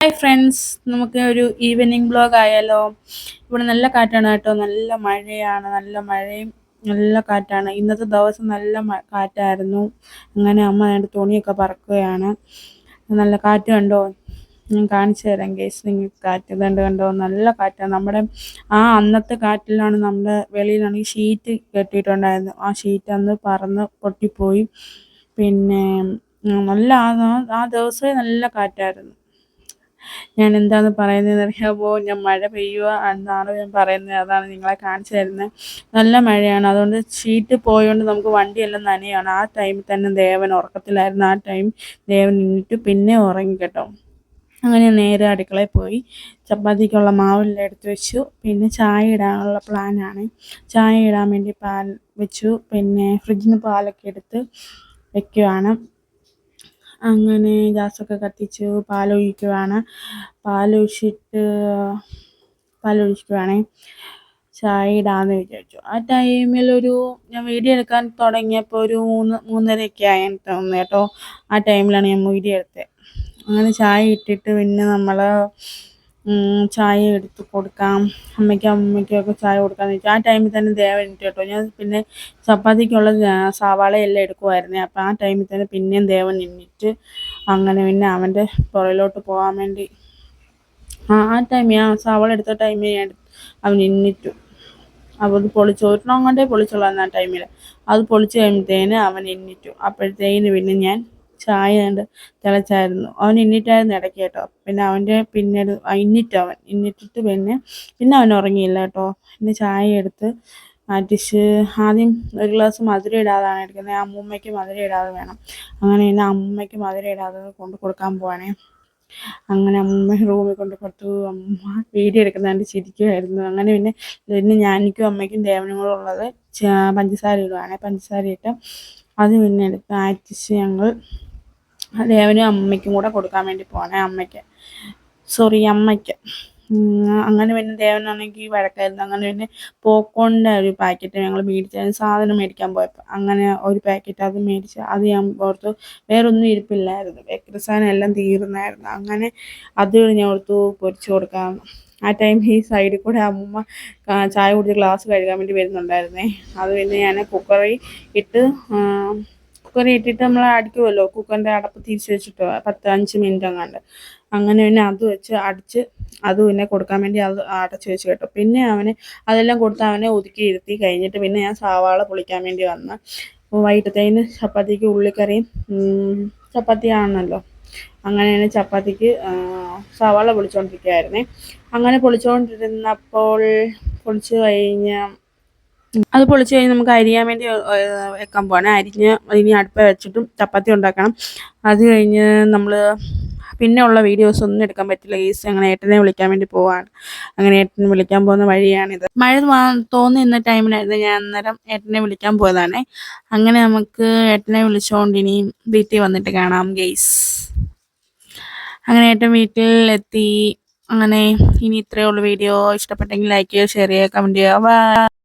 Hi friends നമുക്ക് ഒരു evening blog ആയാലോ? ഇവിടെ നല്ല കാറ്റാണ് കേട്ടോ. നല്ല മഴയാണ്. നല്ല മഴയും നല്ല കാറ്റാണ്. ഇന്നത്തെ ദിവസം നല്ല കാറ്റായിരുന്നു. അങ്ങനെ അമ്മ അതിന്റെ തുണിയൊക്കെ പറക്കുകയാണ്. നല്ല കാറ്റ് കണ്ടോ? ഞാൻ കാണിച്ചു തരാം കേസ് നിങ്ങൾക്ക് കാറ്റ് ഇതുണ്ട് കണ്ടോ? നല്ല കാറ്റാണ് നമ്മുടെ ആ അന്നത്തെ കാറ്റിലാണ് നമ്മുടെ വെളിയിലാണെങ്കിൽ ഷീറ്റ് കെട്ടിയിട്ടുണ്ടായിരുന്നു ആ ഷീറ്റ് അന്ന് പറന്ന് പൊട്ടിപ്പോയി. പിന്നെ നല്ല ആ ദിവസമേ നല്ല കാറ്റായിരുന്നു. ഞാൻ എന്താന്ന് പറയുന്നത് അറിയാമോ ഞാൻ മഴ പെയ്യുക എന്നാണ് ഞാൻ പറയുന്നത്? അതാണ് നിങ്ങളെ കാണിച്ചു തരുന്നത് നല്ല മഴയാണ്. അതുകൊണ്ട് ഷീറ്റ് പോയതുകൊണ്ട് നമുക്ക് വണ്ടിയെല്ലാം നനയാണ്. ആ ടൈമിൽ തന്നെ ദേവൻ ഉറക്കത്തിലായിരുന്നു. ആ ടൈം ദേവൻ നിന്നിട്ട് പിന്നെ ഉറങ്ങി കേട്ടോ. അങ്ങനെ നേരെ അടുക്കളയിൽ പോയി. ചപ്പാത്തിക്കുള്ള മാവെല്ലാം എടുത്തു വെച്ചു. പിന്നെ ചായ ഇടാനുള്ള പ്ലാനാണ് ചായ ഇടാൻ വേണ്ടി പാൽ വെച്ചു. പിന്നെ ഫ്രിഡ്ജിൽ പാലൊക്കെ എടുത്ത് വെക്കുവാണ്. അങ്ങനെ ഗ്യാസൊക്കെ കത്തിച്ചു പാലൊഴിക്കുവാണ്. പാലൊഴിച്ചിട്ട് പാലൊഴിക്കുവാണേ. ചായ ഇടാമെന്ന് വിചാരിച്ചു. ആ ടൈമിൽ ഒരു ഞാൻ വീഡിയോ എടുക്കാൻ തുടങ്ങിയപ്പോൾ ഒരു മൂന്ന് മൂന്നരയൊക്കെ ആയെന്ന് തോന്നുന്നു കേട്ടോ. ആ ടൈമിലാണ് ഞാൻ വീഡിയോ എടുത്തത്. അങ്ങനെ ചായ ഇട്ടിട്ട് പിന്നെ നമ്മൾ ചായ എടുത്ത് കൊടുക്കാം. അമ്മയ്ക്കും അമ്മയ്ക്കൊക്കെ ചായ കൊടുക്കാമെന്ന് വെച്ചാൽ ആ ടൈമിൽ തന്നെ ദേവൻ എണീറ്റു കേട്ടോ. ഞാൻ പിന്നെ ചപ്പാത്തിക്കുള്ള സവാളയെല്ലാം എടുക്കുമായിരുന്നേ അപ്പോൾ ആ ടൈമിൽ തന്നെ പിന്നെയും ദേവൻ എണീറ്റ് അങ്ങനെ പിന്നെ അവന്റെ പുറയിലോട്ട് പോകാൻ വേണ്ടി. ആ ആ ടൈമിൽ ആ സവാള എടുത്ത ടൈമിൽ ഞാൻ അവൻ എണീറ്റു. അപ്പോൾ അത് പൊളിച്ച് ഒരെണ്ണം കൊണ്ടേ പൊളിച്ചോളാം ആ ടൈമിൽ അത് പൊളിച്ച് കഴിയുമ്പോഴത്തേന് അവൻ എണീറ്റു. അപ്പോഴത്തേന് പിന്നെ ഞാൻ ചായ കണ്ട് തിളച്ചായിരുന്നു. അവൻ ഇന്നിട്ടായിരുന്നു ഇടയ്ക്ക് കേട്ടോ. പിന്നെ അവന്റെ പിന്നെ ഇന്നിട്ട് അവൻ. ഇന്നിട്ടിട്ട് പിന്നെ പിന്നെ അവൻ ഉറങ്ങിയില്ല കേട്ടോ. പിന്നെ ചായ എടുത്ത് മാറ്റിച്ച് ആദ്യം ഒരു ഗ്ലാസ് മധുരം ഇടാതാണ് എടുക്കുന്നത്. അമ്മൂമ്മയ്ക്ക് മധുരം ഇടാതെ വേണം. അങ്ങനെ പിന്നെ അമ്മൂമ്മയ്ക്ക് മധുരം ഇടാതെ കൊണ്ട് കൊടുക്കാൻ പോവാണേ. അങ്ങനെ അമ്മ റൂമിൽ കൊണ്ട് കൊടുത്തു. അമ്മ വീഡിയോ എടുക്കുന്നതാണ്ട് ചിരിക്കുമായിരുന്നു അങ്ങനെ പിന്നെ പിന്നെ ഞാനിക്കും അമ്മയ്ക്കും ദേവനും കൂടെ ഉള്ളത് പഞ്ചസാര ഇടുവാണേ. പഞ്ചസാര ഇട്ട് അത് പിന്നെ എടുത്ത് ആറ്റിച്ച് ഞങ്ങൾ ദേവനും അമ്മയ്ക്കും കൂടെ കൊടുക്കാൻ വേണ്ടി പോകണേ അമ്മയ്ക്ക്. സോറി അമ്മയ്ക്ക്. അങ്ങനെ പിന്നെ ദേവനാണെങ്കിൽ വഴക്കായിരുന്നു. അങ്ങനെ പിന്നെ പോക്കോണിന്റെ ഒരു പാക്കറ്റ് ഞങ്ങൾ മേടിച്ച സാധനം മേടിക്കാൻ പോയപ്പോൾ അങ്ങനെ ഒരു പാക്കറ്റ് അത് മേടിച്ച് അത് ഞാൻ ഓർത്തു വേറൊന്നും ഇരിപ്പില്ലായിരുന്നു. ബേക്കറി സാധനം എല്ലാം തീർന്നായിരുന്നു. അങ്ങനെ അത് ഞാൻ ഓർത്തു പൊരിച്ചു കൊടുക്കാം. ആ ടൈം ഈ സൈഡിൽ കൂടെ അമ്മ ചായ കുടിച്ച് ഗ്ലാസ് കഴുകാൻ വേണ്ടി വരുന്നുണ്ടായിരുന്നേ. അത് പിന്നെ ഞാൻ കുക്കറിൽ ഇട്ട് കുക്കറിൽ ഇട്ടിട്ട് നമ്മൾ അടിക്കുമല്ലോ കുക്കറിന്റെ അടപ്പ് തിരിച്ച് വെച്ചിട്ട് പത്ത് അഞ്ച് മിനിറ്റ് അങ്ങാണ്ട് അങ്ങനെ പിന്നെ അത് വെച്ച് അടിച്ച് അത് പിന്നെ കൊടുക്കാൻ വേണ്ടി അത് അടച്ച് വെച്ച് കേട്ടോ. പിന്നെ അവന് അതെല്ലാം കൊടുത്ത് അവനെ ഒതുക്കി ഇരുത്തി കഴിഞ്ഞിട്ട് പിന്നെ ഞാൻ സവാള പൊളിക്കാൻ വേണ്ടി വന്ന് വൈകിട്ടത്തേന് ചപ്പാത്തിക്ക് ഉള്ളിക്കറിയും ചപ്പാത്തി ആണല്ലോ അങ്ങനെ തന്നെ ചപ്പാത്തിക്ക് സവാള പൊളിച്ചുകൊണ്ടിരിക്കുകയായിരുന്നേ അങ്ങനെ പൊളിച്ചുകൊണ്ടിരുന്നപ്പോൾ പൊളിച്ച് കഴിഞ്ഞ് അത് പൊളിച്ച് കഴിഞ്ഞ് നമുക്ക് അരിയാൻ വേണ്ടി വെക്കാൻ പോകണം അരിഞ്ഞ് ഇനി അടുപ്പ് വെച്ചിട്ടും ചപ്പാത്തി ഉണ്ടാക്കണം. അത് കഴിഞ്ഞ് നമ്മൾ പിന്നെ ഉള്ള വീഡിയോസ് ഒന്നും എടുക്കാൻ പറ്റില്ല. ഈസ് അങ്ങനെ ഏട്ടനെ വിളിക്കാൻ വേണ്ടി പോവാണ്. അങ്ങനെ ഏട്ടനെ വിളിക്കാൻ പോകുന്ന വഴിയാണിത്. മഴ തോന്നുന്ന ടൈമിലായിരുന്നു ഞാൻ അന്നേരം ഏട്ടനെ വിളിക്കാൻ പോയതാണ്. അങ്ങനെ നമുക്ക് ഏട്ടനെ വിളിച്ചുകൊണ്ട് ഇനി വീട്ടിൽ വന്നിട്ട് കാണാം ഗെയ്സ് അങ്ങനെ ഏട്ടൻ വീട്ടിൽ എത്തി അങ്ങനെ ഇനി ഇത്രയേ ഉള്ളൂ വീഡിയോ. ഇഷ്ടപ്പെട്ടെങ്കിൽ ലൈക്ക് ചെയ്യുക ഷെയർ ചെയ്യുക കമന്റ് ചെയ്യുക.